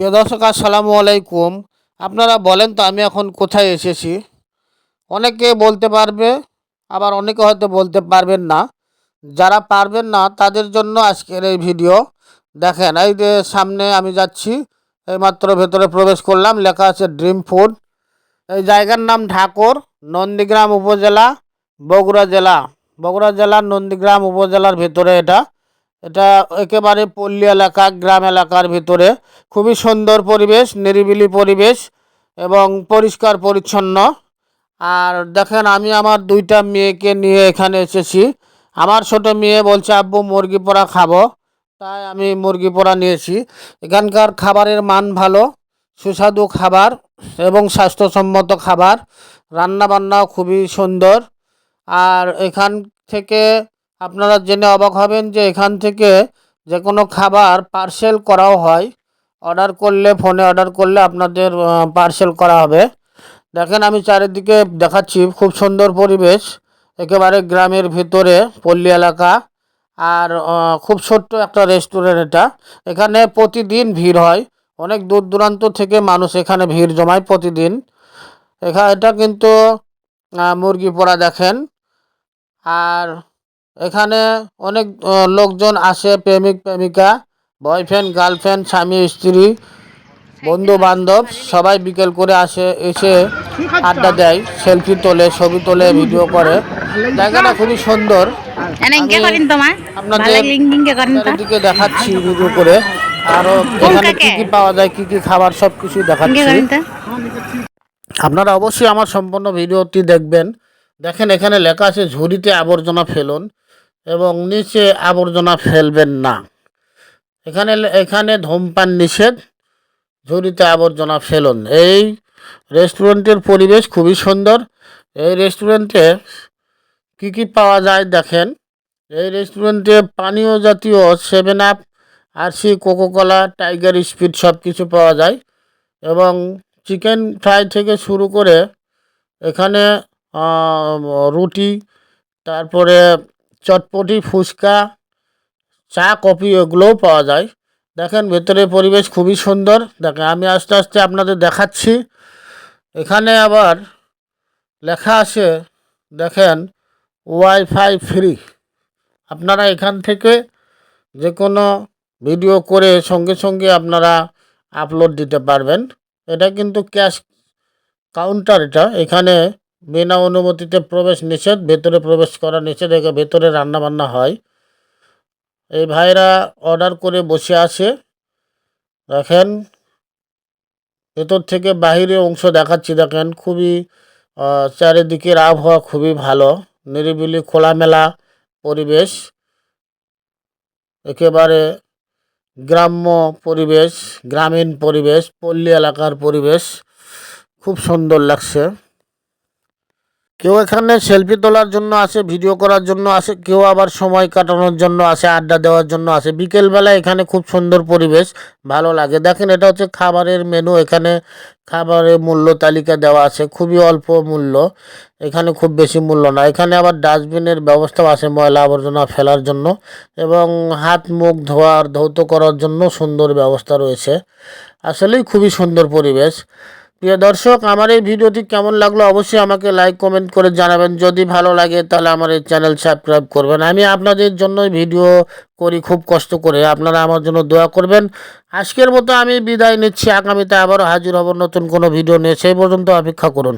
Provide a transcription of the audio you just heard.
প্রিয় দর্শক, আসসালামু আলাইকুম। আপনারা বলেন তো, আমি এখন কোথায় এসেছি? অনেকে বলতে পারবে, আবার অনেকে হয়তো বলতে পারবেন না। যারা পারবেন না, তাদের জন্য আজকের এই ভিডিও। দেখেন, এই যে সামনে আমি যাচ্ছি, এইমাত্র ভেতরে প্রবেশ করলাম, লেখা আছে ড্রিম ফুড। এই জায়গার নাম ঢাকুর, নন্দীগ্রাম উপজেলা, বগুড়া জেলা। বগুড়া জেলার নন্দীগ্রাম উপজেলার ভেতরে এটা। এটা একেবারে পল্লী এলাকা, গ্রাম এলাকার ভিতরে। খুবই সুন্দর পরিবেশ, নিরিবিলি পরিবেশ এবং পরিষ্কার পরিচ্ছন্ন। আর দেখেন, আমি আমার দুইটা মেয়েকে নিয়ে এখানে এসেছি। আমার ছোট মেয়ে বলছে, আব্বু, মুরগি পোড়া খাব। তাই আমি মুরগি পোড়া নিয়েছি। এখানকার খাবারের মান ভালো, সুস্বাদু খাবার এবং স্বাস্থ্যসম্মত খাবার। রান্নাবান্নাও খুবই সুন্দর। আর এখান থেকে আপনারা জেনে অবাক হবেন যে এখান থেকে যে কোনো খাবার পার্সেল করাও হয়। অর্ডার করলে, ফোনে অর্ডার করলে আপনাদের পার্সেল করা হবে। দেখেন, আমি চারিদিকে দেখাচ্ছি খুব সুন্দর পরিবেশ। একেবারে গ্রামের ভিতরে পল্লী এলাকা আর খুব ছোট্ট একটা রেস্টুরেন্ট এটা। এখানে প্রতিদিন ভিড় হয়। অনেক দূর দূরান্ত থেকে মানুষ এখানে ভিড় জমায় প্রতিদিন। এখানে এটা কিন্তু মুরগি পোড়া দেখেন। আর এখানে অনেক লোকজন আসে প্রেমিক প্রেমিকা বয়ফ্রেন্ড গার্লফ্রেন্ড স্বামী স্ত্রী বন্ধু বান্ধব সবাই বিকেল করে আসে এসে আড্ডা দেয় সেলফি তোলে ছবি তোলে ভিডিও করে। জায়গাটা খুবই সুন্দর। আপনাদের দেখাচ্ছি ভিডিও করে। আরও এখানে কি কি পাওয়া যায় কি কি খাবার সব ইনকে দেখাচ্ছি। আপনারা অবশ্যই আমার সম্পূর্ণ ভিডিওটি দেখবেন। দেখেন এখানে লেখা আছে ঝুড়িতে আবর্জনা ফেলুন। এবং নিচে আবর্জনা ফেলবেন না। এখানে এখানে ধূমপান নিষেধ, ঝুড়িতে আবর্জনা ফেলুন। এই রেস্টুরেন্টের পরিবেশ খুবই সুন্দর। এই রেস্টুরেন্টে কি কি পাওয়া যায় দেখেন। এই রেস্টুরেন্টে পানীয় জাতীয় Seven Up, RC, Coca Cola, Tiger Speed সব কিছু পাওয়া যায় এবং চিকেন ফ্রাই থেকে শুরু করে এখানে রুটি, তারপরে চটপটি, ফুচকা, চা, কফি এগুলোও পাওয়া যায়। দেখেন ভেতরে পরিবেশ খুবই সুন্দর। দেখেন, আমি আস্তে আস্তে আপনাদের দেখাচ্ছি। এখানে আবার লেখা আছে, দেখেন, ওয়াইফাই ফ্রি। আপনারা এখান থেকে যে কোনো ভিডিও করে সঙ্গে সঙ্গে আপনারা আপলোড দিতে পারবেন। এটা কিন্তু ক্যাশ কাউন্টার এটা। এখানে বিনা অনুমতিতে প্রবেশ নিষেধ, ভেতরে প্রবেশ করা নিষেধ ভেতরে রান্নাবান্না হয়। এই ভাইরা অর্ডার করে বসে আছে। দেখেন, ভেতর থেকে বাহিরে অংশ দেখাচ্ছি, দেখেন, খুবই চারিদিকের আবহাওয়া খুবই ভালো, নিরিবিলি, খোলামেলা পরিবেশ, একেবারে গ্রাম্য পরিবেশ, গ্রামীণ পরিবেশ, পল্লী এলাকার পরিবেশ, খুব সুন্দর লাগছে। কেউ এখানে সেলফি তোলার জন্য আসে, ভিডিও করার জন্য আসে, কেউ আবার সময় কাটানোর জন্য আসে, আড্ডা দেওয়ার জন্য আসে। বিকেলবেলা এখানে খুব সুন্দর পরিবেশ, ভালো লাগে। দেখেন এটা হচ্ছে খাবারের মেনু এখানে খাবারের মূল্য তালিকা দেওয়া আছে, খুবই অল্প মূল্য, এখানে খুব বেশি মূল্য না। এখানে আবার ডাস্টবিনের ব্যবস্থাও আছে, ময়লা আবর্জনা ফেলার জন্য এবং হাত, মুখ ধোয়ার ধৌত করার জন্য সুন্দর ব্যবস্থা রয়েছে। আসলেই খুবই সুন্দর পরিবেশ। প্রিয় দর্শক, আমার এই ভিডিওটি কেমন লাগল অবশ্যই আমাকে লাইক কমেন্ট করে জানাবেন। যদি ভালো লাগে তাহলে আমার এই চ্যানেল সাবস্ক্রাইব করবেন। আমি আপনাদের জন্য ভিডিও করি খুব কষ্ট করে। আপনারা আমার জন্য দোয়া করবেন। আজকের মতো আমি বিদায় নিচ্ছি। আগামীতে আবারও হাজির হব নতুন কোনো ভিডিও নিয়ে। সেই পর্যন্ত অপেক্ষা করুন।